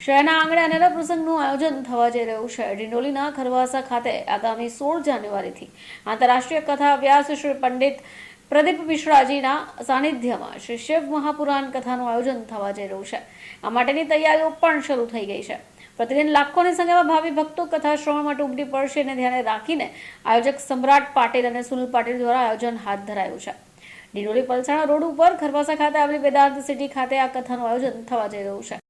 શહેરના આંગણે અનેરા પ્રસંગનું આયોજન થવા જઈ રહ્યું છે. ડિંડોલીના ખરવાસા ખાતે આગામી સોળ જાન્યુઆરીથી આંતરરાષ્ટ્રીય કથા વ્યાસ શ્રી પંડિત પ્રદીપ મિશ્રાજીના સાનિધ્યમાં શ્રી શિવ મહાપુરાણ કથાનું આયોજન થવા જઈ રહ્યું છે. આ માટેની તૈયારીઓ પણ શરૂ થઈ ગઈ છે. પ્રતિદિન લાખોની સંખ્યામાં ભાવિ ભક્તો કથા શ્રવણ માટે ઉમટી પડશે અને ધ્યાને રાખીને આયોજક સમ્રાટ પાટીલ અને સુનિલ પાટીલ દ્વારા આયોજન હાથ ધરાયું છે. ડિંડોલી પલસાણા રોડ ઉપર ખરવાસા ખાતે આવેલી વેદાંત સિટી ખાતે આ કથાનું આયોજન થવા જઈ રહ્યું છે.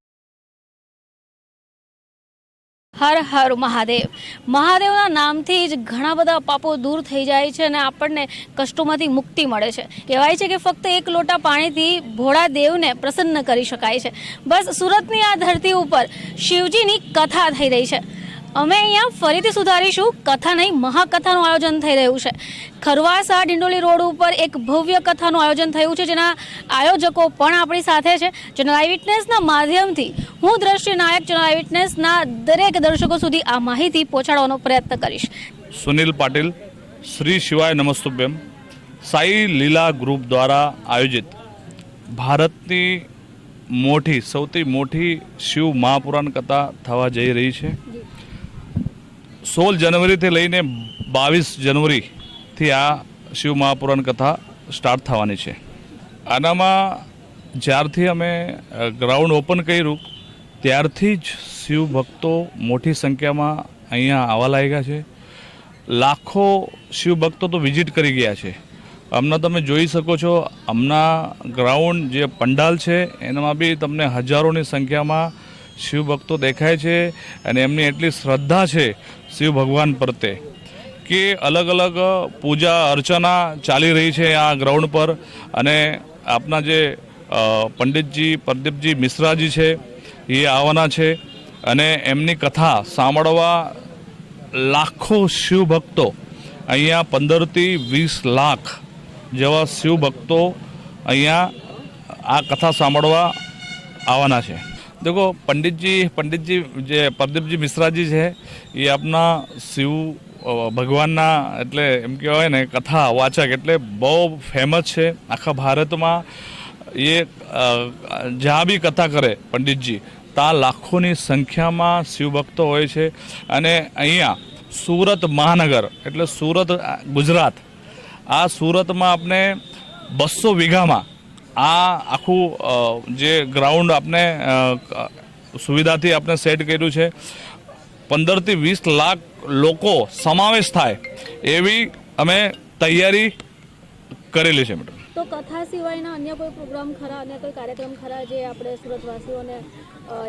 હર હર મહાદેવ. મહાદેવના નામથી જ ઘણા બધા પાપો દૂર થઈ જાય છે અને આપણને કષ્ટોમાંથી મુક્તિ મળે છે. કહેવાય છે કે ફક્ત એક લોટા પાણીથી ભોળા દેવને પ્રસન્ન કરી શકાય છે. બસ સુરતની આ ધરતી ઉપર શિવજીની કથા થઈ રહી છે. અમે અહીંયા ફરીથી સુધારીશું. કથા નહીં, મહાકથાનું આયોજન થઈ રહ્યું છે. ખરવાસા ડિંડોલી રોડ ઉપર એક ભવ્ય કથાનું આયોજન થયું છે, જેના આયોજકો પણ આપણી સાથે છે. જેના લાઈવ વિટનેસના માધ્યમથી હું દ્રષ્ટિ નાયક જેના લાઈવ વિટનેસના દરેક દર્શકો સુધી આ માહિતી પહોંચાડવાનો પ્રયત્ન કરીશ. સુનિલ પાટીલ, શ્રી શિવાય નમસ્તુભ્યમ, સાઈ લીલા ગ્રુપ દ્વારા આયોજિત ભારતની મોટી સૌથી મોટી શિવ મહાપુરાણ કથા થવા જઈ રહી છે. સોળ જનવરીથી લઈને બાવીસ જનવરીથી આ શિવ મહાપુરાણ કથા સ્ટાર્ટ થવાની છે. આનામાં જ્યારથી અમે ગ્રાઉન્ડ ઓપન કર્યું, ત્યારથી જ શિવ ભક્તો મોટી સંખ્યામાં અહીંયા આવવા લાગ્યા છે. લાખો શિવ ભક્તો તો વિઝિટ કરી ગયા છે. હમણાં તમે જોઈ શકો છો હમણાં ગ્રાઉન્ડ જે પંડાલ છે, એનામાં બી તમને હજારોની સંખ્યામાં શિવ ભક્તો દેખાય છે અને એમની એટલી શ્રદ્ધા છે શિવ ભગવાન પ્રત્યે કે અલગ અલગ પૂજા અર્ચના ચાલી રહી છે આ ગ્રાઉન્ડ પર અને આપના જે પંડિતજી, પ્રદીપજી મિશ્રાજી છે, એ આવવાના છે અને એમની કથા સાંભળવા લાખો શિવ ભક્તો અહીંયા પંદરથી વીસ લાખ જેવા શિવ ભક્તો અહીંયા આ કથા સાંભળવા આવવાના છે. દેખો પંડિતજી પંડિતજી જે પ્રદીપજી મિશ્રાજી છે એ આપના શિવ ભગવાનના એટલે એમ કહેવાય ને કથા વાચક એટલે બહુ ફેમસ છે આખા ભારતમાં એ જ્યાં બી કથા કરે પંડિતજી ત્યાં લાખોની સંખ્યામાં શિવભક્તો હોય છે અને અહીંયા સુરત મહાનગર એટલે સુરત ગુજરાત આ સુરતમાં આપણે બસો વીઘામાં આ આખું જે ગ્રાઉન્ડ આપણે સુવિધાથી આપણે સેટ કર્યું છે. પંદરથી વીસ લાખ લોકો સમાવેશ થાય એવી અમે તૈયારી કરેલી છે મેડમ. તો કથા સિવાયના અન્ય કોઈ પ્રોગ્રામ ખરા અન્ય કોઈ કાર્યક્રમ ખરા જે આપણે સુરતવાસીઓને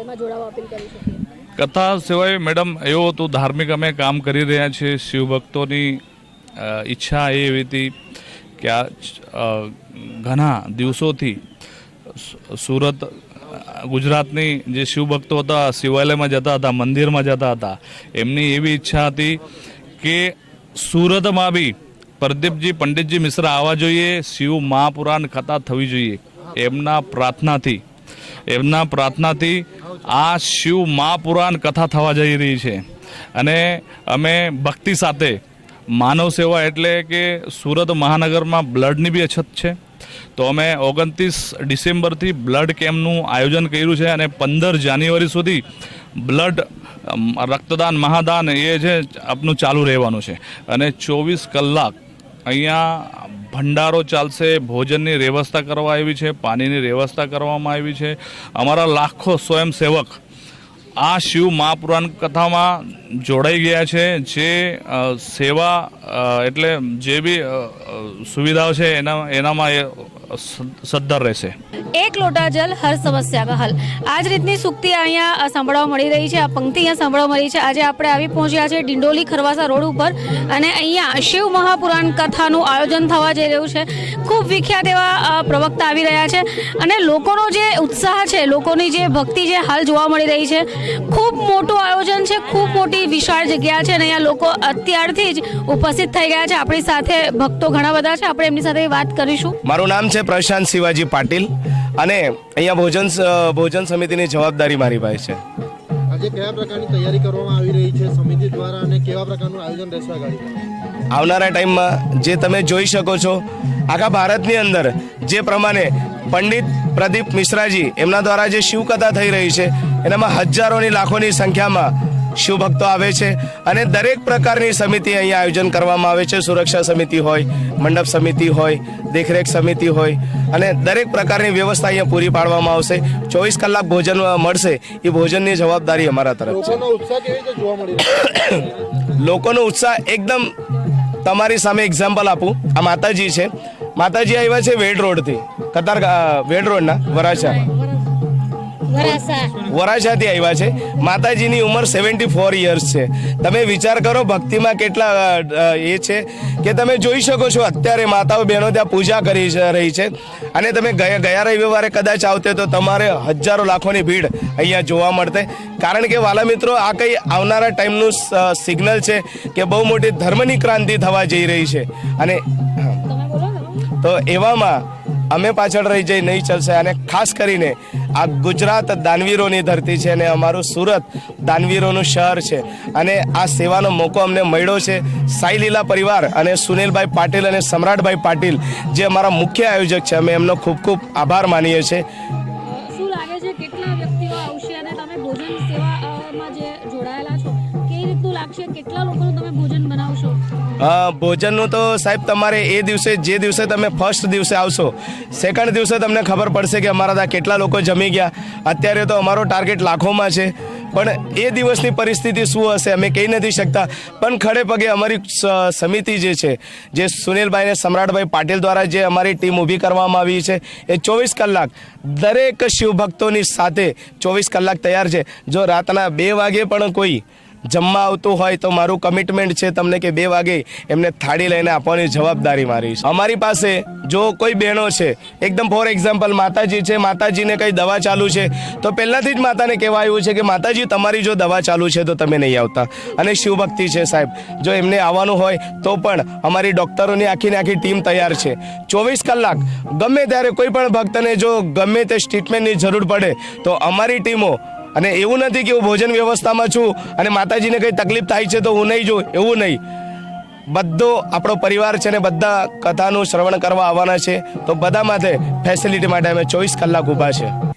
એમાં જોડાવા અપીલ કરી શકીએ? કથા સિવાય મેડમ એવું હતું ધાર્મિક અમે કામ કરી રહ્યા છીએ શિવભક્તોની ઈચ્છા એ એવી હતી. કે આ ઘણા દિવસોથી સુરત ગુજરાતની જે શિવભક્તો હતા શિવાલયમાં જતા હતા મંદિરમાં જતા હતા એમની એવી ઈચ્છા હતી કે સુરતમાં બી પ્રદીપજી, પંડિતજી મિશ્રા આવવા જોઈએ, શિવ મહાપુરાણ કથા થવી જોઈએ, એમના પ્રાર્થનાથી. એમના પ્રાર્થનાથી આ શિવ મહાપુરાણ કથા થવા જઈ રહી છે. અને અમે ભક્તિ સાથે માનવ સેવા એટલે કે સુરત મહાનગરમાં બ્લડની બી અછત છે. તો અમે ઓગણત્રીસ ડિસેમ્બરથી બ્લડ કેમ્પનું આયોજન કર્યું છે અને પંદર જાન્યુઆરી સુધી બ્લડ રક્તદાન, મહાદાન એ છે આપનું ચાલુ રહેવાનું છે. અને ચોવીસ કલાક અહીંયા ભંડારો ચાલશે, ભોજનની વ્યવસ્થા કરવા આવી છે, પાણીની વ્યવસ્થા કરવામાં આવી છે. અમારા લાખો સ્વયંસેવક આ શિવ મહાપુરાણ કથામાં જોડાઈ ગયા છે, જે સેવા એટલે જે બી સુવિધાઓ છે, એના, એનામાં એ સદ્ધર રહેશે. એક લોટા જલ હર સમસ્યા કા હલ આ જ રીતની સુક્તિ અહીંયા સાંભળવા મળી રહી છે. આ પંક્તિ અહીંયા સાંભળવા મળી છે. આજે આપણે આવી પહોંચ્યા છે ડિંડોલી ખરવાસા રોડ ઉપર અને અહીંયા શિવ મહાપુરાણ કથાનું આયોજન થવા જઈ રહ્યું છે. ખૂબ વિખ્યાત એવા પ્રવક્તા આવી રહ્યા છે અને લોકોનો જે ઉત્સાહ છે લોકોની જે ભક્તિ છે હાલ જોવા મળી રહી છે ખૂબ મોટું આયોજન છે ખૂબ મોટી વિશાળ જગ્યા છે અને અહીંયા લોકો અત્યારથી જ ઉપસ્થિત થઈ ગયા છે. આપણી સાથે ભક્તો ઘણા બધા છે. આપણે એમની સાથે વાત કરીશું. મારું નામ છે પ્રશાંત શિવાજી પાટીલ અને અહીંયા ભોજન ભોજન સમિતિની જવાબદારી મારી પાસે છે. આજે કયા પ્રકારની તૈયારી કરવામાં આવી રહી છે સમિતિ દ્વારા અને કેવા પ્રકારનું આયોજન રહેશે ગાડી આવનારા ટાઈમમાં જે તમે જોઈ શકો છો આખા ભારતની અંદર જે પ્રમાણે પંડિત પ્રદીપ મિશ્રાજી એમના દ્વારા જે શિવકથા થઈ રહી છે એનામાં હજારોની લાખોની સંખ્યામાં શિવભક્તો આવે છે અને દરેક પ્રકારની સમિતિ અહીંયા આયોજન કરવામાં આવે છે. સુરક્ષા સમિતિ હોય મંડપ સમિતિ હોય દેખરેખ સમિતિ હોય અને દરેક પ્રકારની વ્યવસ્થા અહીંયા પૂરી પાડવામાં આવશે. ચોવીસ કલાક ભોજન મળશે. એ ભોજનની જવાબદારી અમારા તરફ છે. લોકોનો ઉત્સાહ એકદમ તમારી સામે એક્ઝામ્પલ આપું. આ માતાજી છે. માતાજી આવ્યા છે વેડ રોડથી. કતાર વેડ રોડના વરાછા. વરાછાથી આવ્યા છે. માતાજીની ઉંમર સેવન્ટી ફોર યર્સ છે. તમે વિચાર કરો ભક્તિમાં કેટલા એ છે કે તમે જોઈ શકો છો અત્યારે માતાઓ બહેનો ત્યાં પૂજા કરી રહી છે. અને તમે ગયા ગયા રવિવારે કદાચ આવતે તો તમારે હજારો લાખોની ભીડ અહીંયા જોવા મળતે કારણ કે વાલા મિત્રો આ કંઈ આવનારા ટાઈમનું સિગ્નલ છે કે બહુ મોટી ધર્મની ક્રાંતિ થવા જઈ રહી છે. અને. તો એવામાં અમે પાછળ રહી જઈ નહીં ચાલશે. અને ખાસ કરીને આ ગુજરાત દાનવીરોની ધરતી છે અને અમારું સુરત દાનવીરોનું શહેર છે. અને આ સેવાનો મોકો અમને મળ્યો છે. સાઈ લીલા પરિવાર અને સુનિલભાઈ પાટીલ અને સમ્રાટભાઈ પાટીલ, જે અમારા મુખ્ય આયોજક છે, અમે એમનો ખૂબ ખૂબ આભાર માનીએ છીએ. લાગશે કેટલા લોકોનું તમે ભોજન બનાવશો? ભોજનનું તો સાહેબ તમારે એ દિવસે, જે દિવસે તમે ફર્સ્ટ દિવસે આવશો સેકન્ડ દિવસે તમને ખબર પડશે કે અમારા ત્યાં કેટલા લોકો જમી ગયા. અત્યારે તો અમારો ટાર્ગેટ લાખોમાં છે. પણ એ દિવસની પરિસ્થિતિ શું હશે, અમે કહી નથી શકતા. પણ ખડે પગે અમારી સમિતિ જે છે, જે સુનિલભાઈને સમ્રાટભાઈ પાટીલ દ્વારા જે અમારી ટીમ ઊભી કરવામાં આવી છે, એ ચોવીસ કલાક દરેક શિવભક્તોની સાથે ચોવીસ કલાક તૈયાર છે. જો રાતના બે વાગે પણ કોઈ જમવા આવતું હોય તો મારું કમિટમેન્ટ છે તમને કે બે વાગે એમને થાળી લઈને આપવાની જવાબદારી મારી છે. અમારી પાસે જો કોઈ બહેનો છે, એકદમ ફોર એક્ઝામ્પલ માતાજી છે, માતાજીને કંઈ દવા ચાલુ છે, તો પહેલાંથી જ માતાને કહેવાય એવું છે કે માતાજી, તમારી જો દવા ચાલુ છે તો તમે નહીં આવતા. અને શિવભક્તિ છે સાહેબ, જો એમને આવવાનું હોય તો પણ અમારી ડૉક્ટરોની આખીને આખી ટીમ તૈયાર છે. ચોવીસ કલાક, ગમે ત્યારે કોઈ પણ ભક્તને જો ગમે તે ટ્રીટમેન્ટની જરૂર પડે, તો અમારી ટીમો અને એવું નથી કે હું ભોજન વ્યવસ્થામાં છું અને માતાજીને કંઈ તકલીફ થાય છે તો હું નહીં જોઉં, એવું નહીં. બધો આપણો પરિવાર છે ને બધા કથાનું શ્રવણ કરવા આવવાના છે. તો બધા માટે ફેસિલિટી માટે અમે ચોવીસ કલાક ઊભા છે.